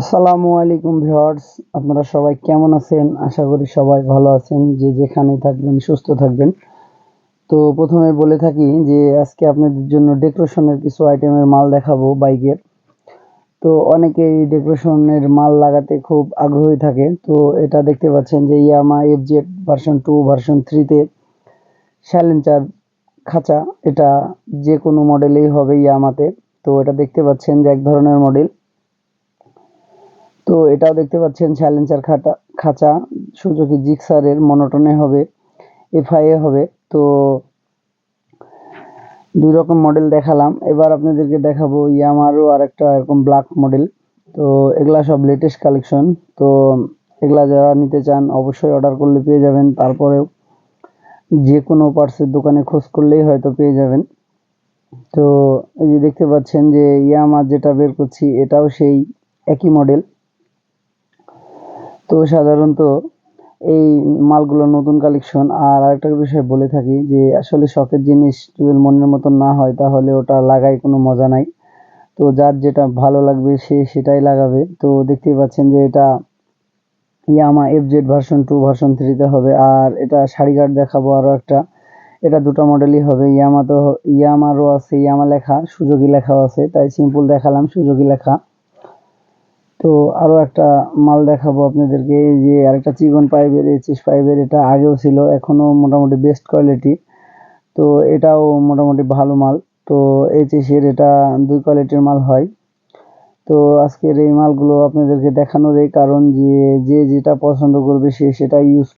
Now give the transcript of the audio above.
আসসালামু আলাইকুম ভিউয়ার্স, আপনারা সবাই কেমন আছেন? আশা করি সবাই ভালো আছেন, যে যেখানেই থাকবেন, সুস্থ থাকবেন। তো প্রথমে বলে থাকি যে, আজকে আপনাদের জন্য ডেকোরেশনের কিছু আইটেমের মাল দেখাবো বাইকের। তো অনেকেই ডেকোরেশনের মাল লাগাতে খুব আগ্রহী থাকে। তো এটা দেখতে পাচ্ছেন যে, Yamaha F Z version two, version থ্রিতে সাইলেন্সার খাঁচা। এটা যে কোনো মডেলেই হবে ইয়ামাতে। তো এটা দেখতে পাচ্ছেন যে, এক ধরনের মডেল তো এটাও দেখতে পাচ্ছেন সাইলেন্সার খাটা, খাঁচা, সুজুকি জিক্সারের মনোটনে হবে এফআইএ হবে। তো দুই রকম মডেল দেখালাম। এবার আপনাদেরকে দেখাবো ইয়ামারও আর একটা এরকম ব্ল্যাক মডেল তো এগুলা সব লেটেস্ট কালেকশন তো এগুলা যারা নিতে চান, অবশ্যই অর্ডার করলে পেয়ে যাবেন। তারপরেও যে কোনো পার্টসের দোকানে খোঁজ করলেই হয়তো পেয়ে যাবেন। তো এই যে দেখতে পাচ্ছেন যে ইয়ামা যেটা বের করছি, এটাও সেই একই মডেল তো সাধারণত এই মালগুলো নতুন কালেকশন আর আরেকটা বিষয় বলে থাকি যে, আসলে শখের জিনিস যদি মনের মতন না হয়, তাহলে ওটা লাগাই কোনো মজা নাই। তো যার যেটা ভালো লাগবে, সে সেটাই লাগাবে। তো দেখতেই পাচ্ছেন যে এটা Yamaha F Z version two version থ্রিতে হবে। আর এটা শাড়ি গার্ড দেখাবো আরও একটা। এটা দুটো মডেলই হবে। ইয়ামা তো ইয়ামারও আছে, ইয়ামা লেখা, সুযোগী লেখাও আছে। তাই সিম্পল দেখালাম, সুযোগী লেখা। তো আরও একটা মাল দেখাবো আপনাদেরকে। এই যে আরেকটা চিকন পাইপের এইচএস পাইপের, এটা আগেও ছিল এখনও মোটামুটি বেস্ট কোয়ালিটি তো এটাও মোটামুটি ভালো মাল। তো এইচএসের এটা দুই কোয়ালিটির মাল হয়। তো আজকের এই মালগুলো আপনাদেরকে দেখানোর এই কারণ যে যে যেটা পছন্দ করবে সে সেটা ইউজ